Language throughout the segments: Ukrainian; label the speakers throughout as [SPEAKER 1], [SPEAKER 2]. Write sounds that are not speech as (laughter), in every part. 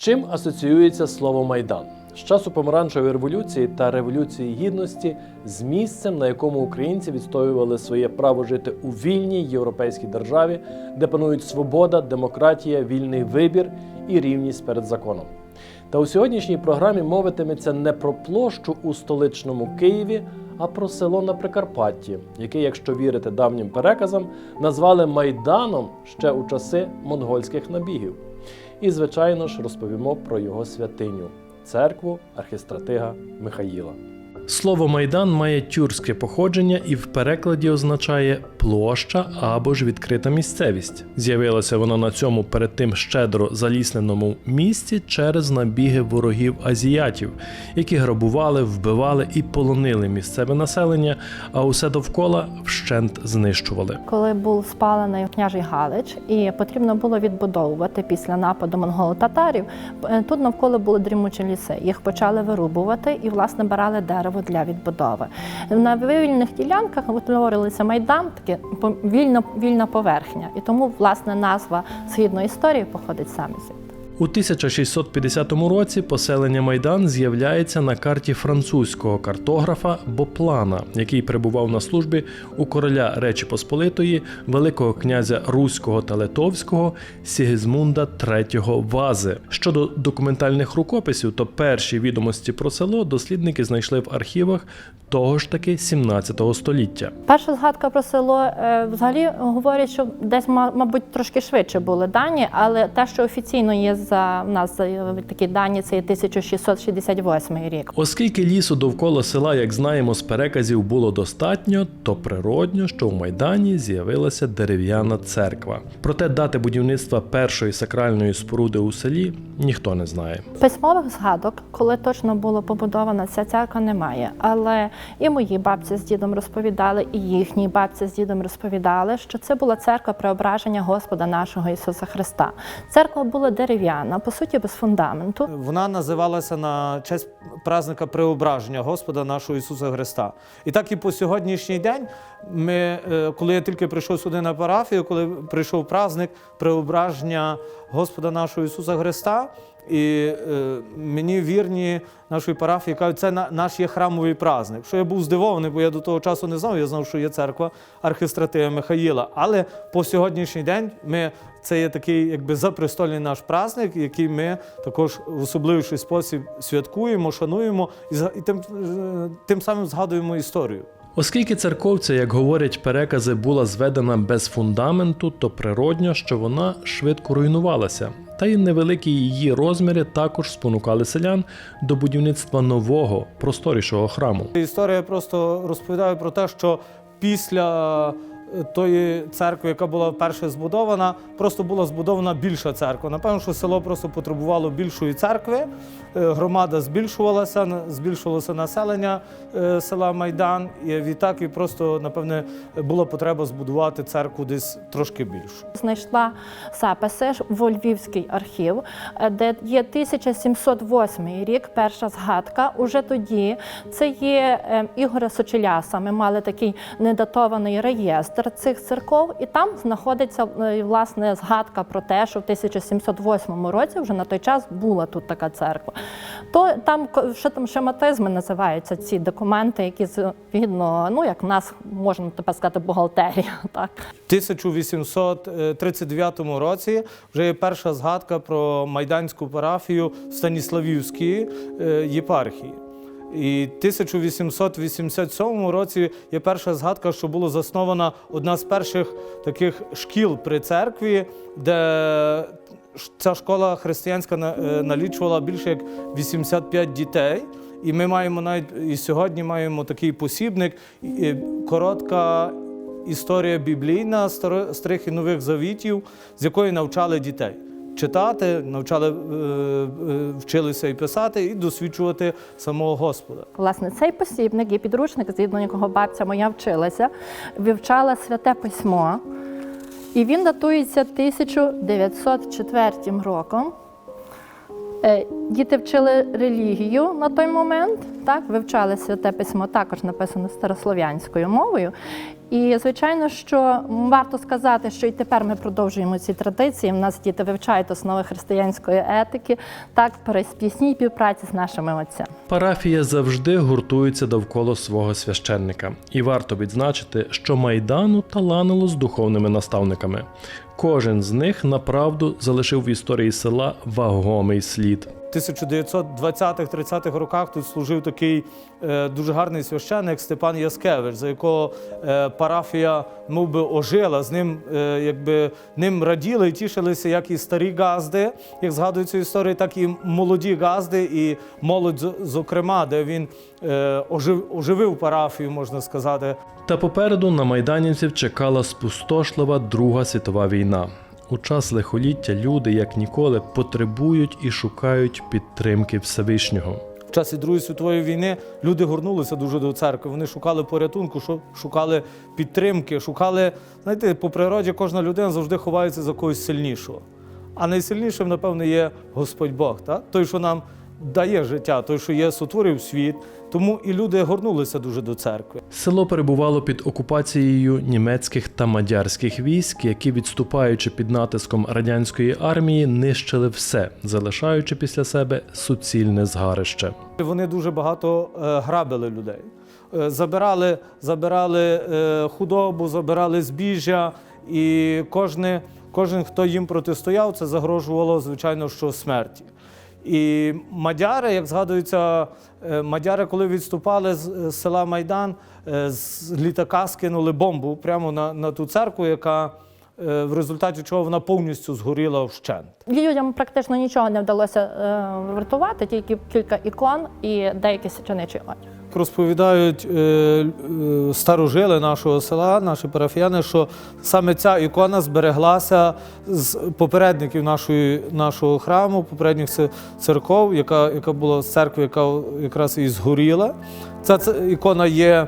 [SPEAKER 1] чим асоціюється слово Майдан? З часу помаранчевої революції та революції гідності з місцем, на якому українці відстоювали своє право жити у вільній європейській державі, де панують свобода, демократія, вільний вибір і рівність перед законом. Та у сьогоднішній програмі мовитиметься не про площу у столичному Києві, а про село на Прикарпатті, яке, якщо вірити давнім переказам, назвали Майданом ще у часи монгольських набігів. І, звичайно ж, розповімо про його святиню церкву архістратига Михаїла. Слово Майдан має тюркське походження і в перекладі означає площа або ж відкрита місцевість. З'явилася вона на цьому перед тим щедро залісненому місці через набіги ворогів азіатів, які грабували, вбивали і полонили місцеве населення, а усе довкола вщент знищували.
[SPEAKER 2] коли був спалений княжий Галич, і потрібно було відбудовувати після нападу монголо-татарів. е, Тут навколо були дрімучі ліси. Їх почали вирубувати і, власне, брали дерево для відбудови. На вивільних ділянках утворилися майданки, вільна, вільна поверхня. І тому, власне, назва східної історії походить саме звідти.
[SPEAKER 1] У 1650 році поселення Майдан з'являється на карті французького картографа Боплана, який перебував на службі у короля Речі Посполитої, Великого князя Руського та Литовського Сігізмунда III Вази. Щодо документальних рукописів, то перші відомості про село дослідники знайшли в архівах того ж таки 17 століття.
[SPEAKER 2] Перша згадка про село е, взагалі говорять, що десь, ма- мабуть, трошки швидше були дані, але те, що офіційно є за в нас такі дані, це є 1668 рік.
[SPEAKER 1] Оскільки лісу довкола села, як знаємо з переказів, було достатньо, то природньо, що в Майдані з'явилася дерев'яна церква. Проте дати будівництва першої сакральної споруди у селі ніхто не знає.
[SPEAKER 2] Письмових згадок, коли точно була побудована ця церква, немає. Але і мої бабці з дідом розповідали, і їхні бабці з дідом розповідали, що це була церква преображення Господа нашого Ісуса Христа. Церква була дерев'яна, по суті, без фундаменту.
[SPEAKER 3] Вона називалася на честь праздника Преображення Господа нашого Ісуса Христа. І так і по сьогоднішній день, ми, е, коли я тільки прийшов сюди на парафію, коли прийшов праздник Преображення Господа нашого Ісуса Христа, і е, мені вірні нашої парафії кажуть, це на, наш є храмовий праздник. Що я був здивований, бо я до того часу не знав, я знав, що є церква архистратия Михаїла. Але по сьогоднішній день ми це є такий якби запрестольний наш праздник, який ми також в особливіший спосіб святкуємо, шануємо і, і тим, е, тим самим згадуємо історію.
[SPEAKER 1] Оскільки церковця, як говорять перекази, була зведена без фундаменту, то природньо, що вона швидко руйнувалася. Та й невеликі її розміри також спонукали селян до будівництва нового, просторішого храму.
[SPEAKER 3] Історія просто розповідає про те, що після тої церкви, яка була вперше збудована, просто була збудована більша церква. Напевно, що село просто потребувало більшої церкви. Е, Громада збільшувалася, збільшувалося населення е, села Майдан. І відтак і просто, напевне, була потреба збудувати церкву десь трошки більшу.
[SPEAKER 2] Знайшла записи в Львівський архів, е, де є 1708 рік, перша згадка. Уже тоді це є е, Ігоря Сочеляса. Ми мали такий недатований реєстр цих церков, і там знаходиться е, власне згадка про те, що в 1708 році вже на той час була тут така церква. То там що там шематизми називаються ці документи, які згідно, ну як в нас можна тепер сказати, бухгалтерія. (laughs) Так.
[SPEAKER 3] В 1839 році вже є перша згадка про майданську парафію в Станіславівській е, єпархії. І в 1887 році є перша згадка, що була заснована одна з перших таких шкіл при церкві, де ця школа християнська е, налічувала більше як 85 дітей. І ми маємо навіть і сьогодні маємо такий посібник, коротка історія біблійна старих і нових завітів, з якої навчали дітей читати, навчали, е, е, вчилися і писати, і досвідчувати самого Господа.
[SPEAKER 2] Власне, цей посібник є підручник, згідно якого бабця моя вчилася, вивчала святе письмо, і він датується 1904 роком. Діти вчили релігію на той момент, так, вивчали святе письмо, також написано старослов'янською мовою. І звичайно, що варто сказати, що і тепер ми продовжуємо ці традиції. У нас діти вивчають основи християнської етики, так при спісній співпраці з нашими отцями.
[SPEAKER 1] Парафія завжди гуртується довкола свого священника, і варто відзначити, що майдану таланило з духовними наставниками. Кожен з них направду залишив в історії села вагомий слід.
[SPEAKER 3] В 1920-30-х роках тут служив такий е, дуже гарний священник Степан Яскевич, за якого е, парафія мов би, ожила. З ним е, якби ним раділи і тішилися як і старі газди, як згадують цю історію, так і молоді газди, і молодь, зокрема, де він ожив, оживив парафію, можна сказати.
[SPEAKER 1] Та попереду на майданівців чекала спустошлива Друга світова війна. У час лихоліття люди, як ніколи, потребують і шукають підтримки Всевишнього.
[SPEAKER 3] В часі Другої світової війни люди горнулися дуже до церкви. Вони шукали порятунку, шу- шукали підтримки, шукали. Знаєте, по природі кожна людина завжди ховається за когось сильнішого. А найсильнішим, напевне, є Господь Бог, так? той, що нам дає життя, той, що є сотворив світ. Тому і люди горнулися дуже до церкви.
[SPEAKER 1] Село перебувало під окупацією німецьких та мадярських військ, які, відступаючи під натиском радянської армії, нищили все, залишаючи після себе суцільне згарище.
[SPEAKER 3] Вони дуже багато е, грабили людей. Е, Забирали, забирали е, худобу, забирали збіжжя, і кожне, кожен, хто їм протистояв, це загрожувало, звичайно, що смерті. І мадяри, як згадується, е, мадяри, коли відступали з з села Майдан, е, з літака скинули бомбу прямо на, на ту церкву, яка е, в результаті чого вона повністю згоріла вщент.
[SPEAKER 2] Людям практично нічого не вдалося е, врятувати, тільки кілька ікон і деякі свяченичий одяг.
[SPEAKER 3] Розповідають е, е, старожили нашого села, наші парафіяни, що саме ця ікона збереглася з попередників нашої, нашого храму, попередніх церков, яка, яка була церкви, яка якраз і згоріла. Ця ц- ікона є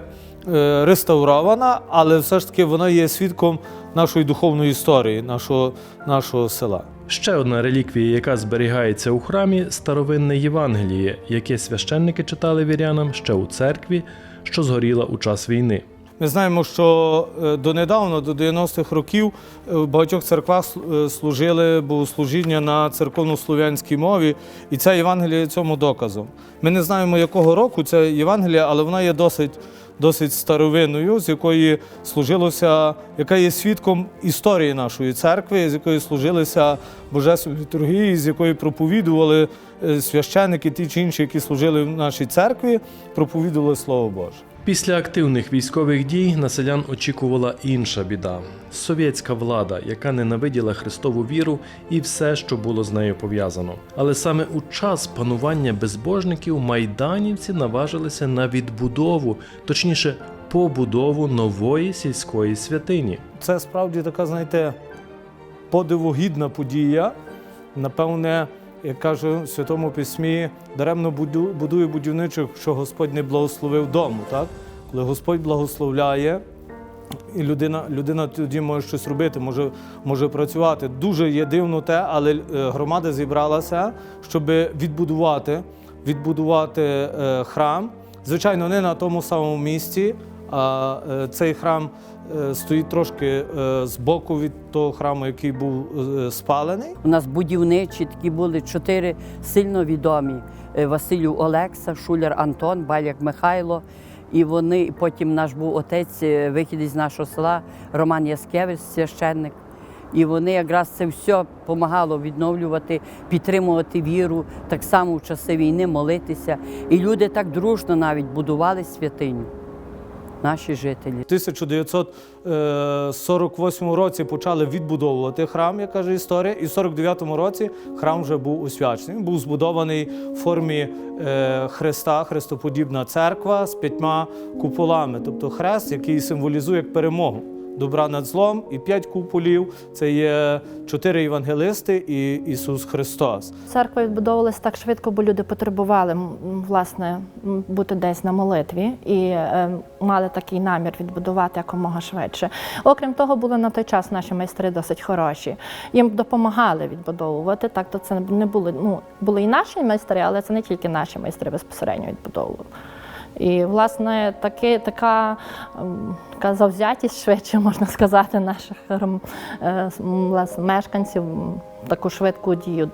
[SPEAKER 3] е, реставрована, але все ж таки вона є свідком нашої духовної історії, нашого, нашого села.
[SPEAKER 1] Ще одна реліквія, яка зберігається у храмі, старовинне Євангеліє, яке священники читали вірянам ще у церкві, що згоріла у час війни.
[SPEAKER 3] Ми знаємо, що е, донедавна, до 90-х років, е, в багатьох церквах е, служили богослужіння на церковно-слов'янській мові, і ця Євангелія цьому доказом. Ми не знаємо, якого року ця Євангелія, але вона є досить, досить старовинною, з якої служилося, яка є свідком історії нашої церкви, з якої служилися божественні літургії, з якої проповідували е, священики, ті чи інші, які служили в нашій церкві, проповідували Слово Боже.
[SPEAKER 1] Після активних військових дій на селян очікувала інша біда совєтська влада, яка ненавиділа Христову віру і все, що було з нею пов'язано. Але саме у час панування безбожників майданівці наважилися на відбудову, точніше, побудову нової сільської святині.
[SPEAKER 3] Це справді така, знаєте, подивогідна подія. Напевне, як каже в Святому Письмі, даремно будує будівничих, що Господь не благословив дому. Так? Коли Господь благословляє, і людина, людина тоді може щось робити, може, може працювати. Дуже є дивно те, але е, громада зібралася, щоб відбудувати, відбудувати е, храм. Звичайно, не на тому самому місці, а е, цей храм стоїть трошки е, збоку від того храму, який був е, спалений.
[SPEAKER 4] У нас будівничі такі були чотири сильно відомі: Е, Василю Олекса, Шуляр Антон, Баляк Михайло. І вони потім наш був отець, е, вихід із нашого села, Роман Яскевич, священник. І вони якраз це все допомагало відновлювати, підтримувати віру, так само в часи війни молитися. І люди так дружно навіть будували святиню, наші жителі.
[SPEAKER 3] У 1948 році почали відбудовувати храм, як каже історія, і в 49-му році храм вже був освячений. Він був збудований в формі е, хреста, хрестоподібна церква з п'ятьма куполами, тобто хрест, який символізує як перемогу. Добра над злом, і п'ять куполів це є чотири євангелисти і Ісус Христос.
[SPEAKER 2] Церква відбудовувалася так швидко, бо люди потребували власне бути десь на молитві і е, мали такий намір відбудувати якомога швидше. Окрім того, були на той час наші майстри досить хороші. Їм допомагали відбудовувати. Так, то це не були. Ну були і наші майстри, але це не тільки наші майстри безпосередньо відбудовували. І, власне, таке, така, ем, така завзятість, швидше можна сказати, наших ем, е, власне, мешканців таку швидку дію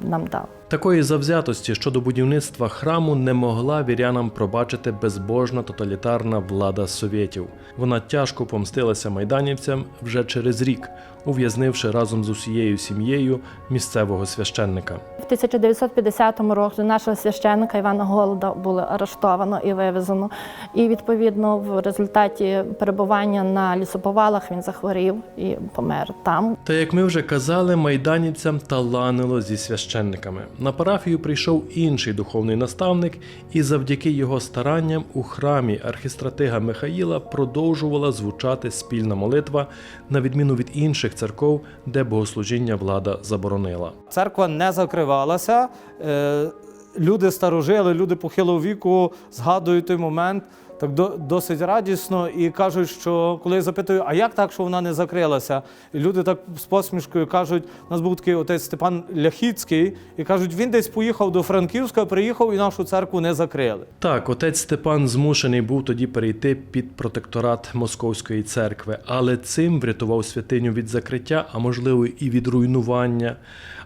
[SPEAKER 2] нам дав.
[SPEAKER 1] Такої завзятості щодо будівництва храму не могла вірянам пробачити безбожна тоталітарна влада совєтів. Вона тяжко помстилася майданівцям вже через рік, ув'язнивши разом з усією сім'єю місцевого священника.
[SPEAKER 2] В 1950 році нашого священника Івана Голода було арештовано і вивезено. І відповідно в результаті перебування на лісоповалах він захворів і помер там.
[SPEAKER 1] Та як ми вже казали, майданівцям таланило зі священниками. На парафію прийшов інший духовний наставник, і завдяки його старанням у храмі архістратига Михаїла продовжувала звучати спільна молитва, на відміну від інших церков, де богослужіння влада заборонила.
[SPEAKER 3] Церква не закривалася. Е, Люди старожили, люди похилого віку згадують той момент так до- досить радісно і кажуть, що коли я запитую, а як так, що вона не закрилася? І люди так з посмішкою кажуть: у нас був такий отець Степан Ляхіцький, і кажуть, він десь поїхав до Франківська, приїхав і нашу церкву не закрили.
[SPEAKER 1] Так, отець Степан змушений був тоді перейти під протекторат Московської церкви, але цим врятував святиню від закриття, а можливо і від руйнування.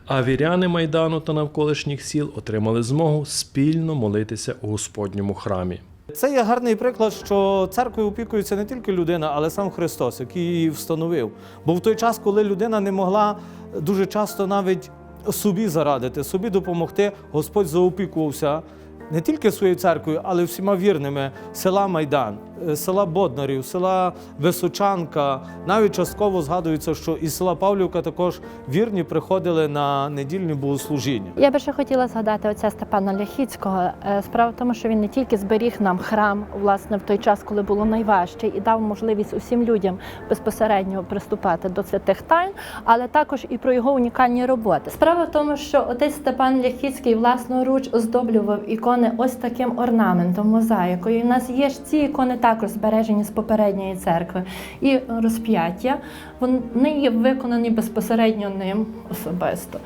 [SPEAKER 1] А віряни Майдану та навколишніх сіл отримали змогу спільно молитися у Господньому храмі.
[SPEAKER 3] Це є гарний приклад, що церквою опікується не тільки людина, але сам Христос, який її встановив. Бо в той час, коли людина не могла дуже часто навіть собі зарадити, собі допомогти, Господь заопікувався не тільки своєю церквою, але всіма вірними села Майдан, села Боднарів, села Височанка. Навіть частково згадується, що із села Павлівка також вірні приходили на недільні богослужіння.
[SPEAKER 2] Я би ще хотіла згадати отця Степана Ляхіцького. Е, Справа в тому, що він не тільки зберіг нам храм, власне, в той час, коли було найважче, і дав можливість усім людям безпосередньо приступати до святих тайн, але також і про його унікальні роботи. Справа в тому, що отець Степан Ляхіцький власноруч оздоблював ікони ось таким орнаментом, мозаїкою. І нас є ж ці ікони також збережені з попередньої церкви. І розп'яття вони є виконані безпосередньо ним особисто.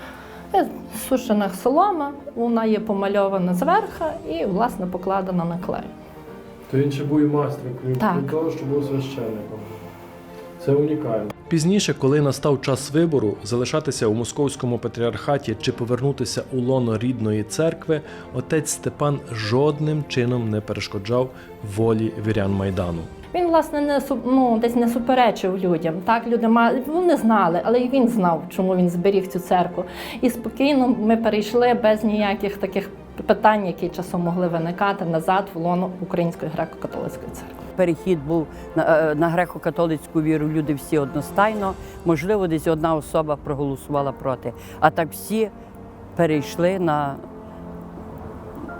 [SPEAKER 2] Е, Сушена солома, вона є помальована зверху і, власне, покладена на клей.
[SPEAKER 1] То він ще був і майстром, крім того, що був священником. Це унікально. Пізніше, коли настав час вибору залишатися у московському патріархаті чи повернутися у лоно рідної церкви, отець Степан жодним чином не перешкоджав волі вірян майдану.
[SPEAKER 2] Він, власне, не ну, десь не суперечив людям. Так, люди мали, ну, не знали, але і він знав, чому він зберіг цю церкву. І спокійно ми перейшли без ніяких таких питань, які часом могли виникати назад в лоно Української греко-католицької церкви.
[SPEAKER 4] Перехід був на, е, на греко-католицьку віру. Люди всі одностайно. Можливо, десь одна особа проголосувала проти. А так всі перейшли на,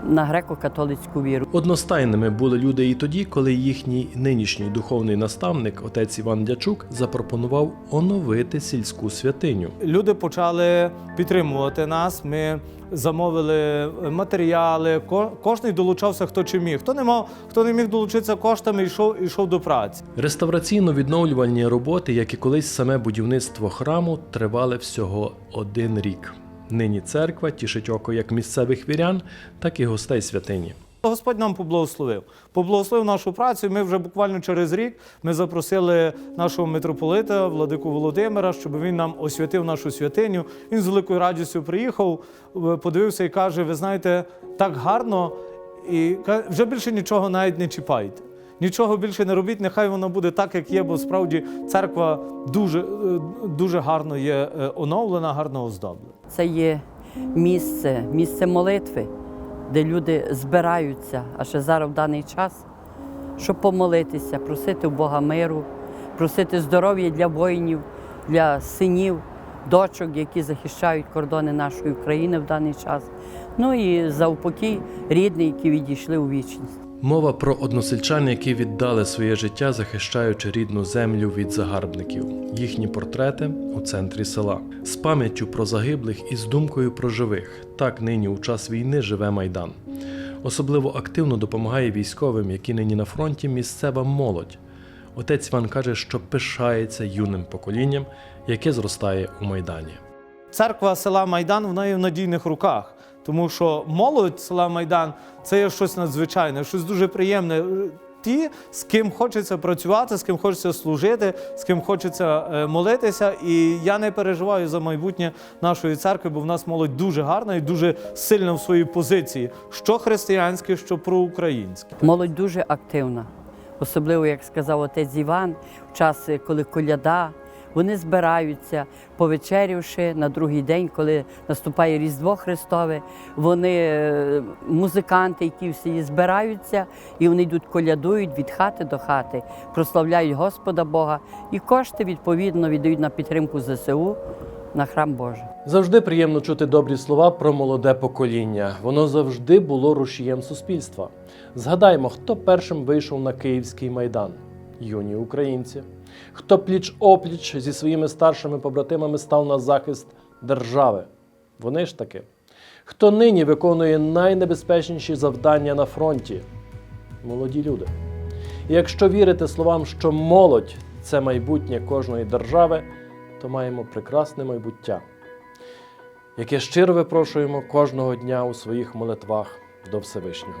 [SPEAKER 4] на греко-католицьку віру.
[SPEAKER 1] Одностайними були люди і тоді, коли їхній нинішній духовний наставник, отець Іван Дячук, запропонував оновити сільську святиню.
[SPEAKER 3] Люди почали підтримувати нас. Ми замовили матеріали. Кожний долучався хто чи міг. Хто не мав, хто не міг долучитися коштами, йшов, йшов до праці.
[SPEAKER 1] Реставраційно-відновлювальні роботи, як і колись саме будівництво храму, тривали всього один рік. Нині церква тішить око як місцевих вірян, так і гостей святині.
[SPEAKER 3] Господь нам поблагословив. Поблагословив нашу працю. Ми вже буквально через рік ми запросили нашого митрополита Владику Володимира, щоб він нам освятив нашу святиню. Він з великою радістю приїхав, е, подивився і каже: Ви знаєте, так гарно, і вже більше нічого навіть не чіпайте. Нічого більше не робіть, нехай воно буде так, як є, бо справді церква дуже, е, дуже гарно є е, оновлена, гарно оздоблена.
[SPEAKER 4] Це є місце, місце молитви, де люди збираються, а ще зараз в даний час, щоб помолитися, просити у Бога миру, просити здоров'я для воїнів, для синів, дочок, які захищають кордони нашої України в даний час. Ну і за упокій рідних, які відійшли у вічність.
[SPEAKER 1] Мова про односельчан, які віддали своє життя, захищаючи рідну землю від загарбників. Їхні портрети у центрі села з пам'яттю про загиблих і з думкою про живих. Так нині у час війни живе майдан. Особливо активно допомагає військовим, які нині на фронті місцева молодь. Отець Іван каже, що пишається юним поколінням, яке зростає у майдані.
[SPEAKER 3] Церква села Майдан в неї в надійних руках, тому що молодь села Майдан це є щось надзвичайне, щось дуже приємне. Ті, з ким хочеться працювати, з ким хочеться служити, з ким хочеться е, молитися. І я не переживаю за майбутнє нашої церкви, бо в нас молодь дуже гарна і дуже сильна в своїй позиції, що християнське, що проукраїнське.
[SPEAKER 4] Молодь дуже активна, особливо, як сказав отець Іван, в час, коли коляда. Вони збираються, повечерявши на другий день, коли наступає Різдво Христове. Вони, е, музиканти, які всі збираються, і вони йдуть колядують від хати до хати, прославляють Господа Бога і кошти відповідно віддають на підтримку ЗСУ на храм Божий.
[SPEAKER 1] Завжди приємно чути добрі слова про молоде покоління. Воно завжди було рушієм суспільства. Згадаймо, хто першим вийшов на Київський майдан юні українці, хто пліч опліч зі своїми старшими побратимами став на захист держави. Вони ж таки. Хто нині виконує найнебезпечніші завдання на фронті? Молоді люди. І якщо вірити словам, що молодь це майбутнє кожної держави, то маємо прекрасне майбуття, яке щиро випрошуємо кожного дня у своїх молитвах до Всевишнього.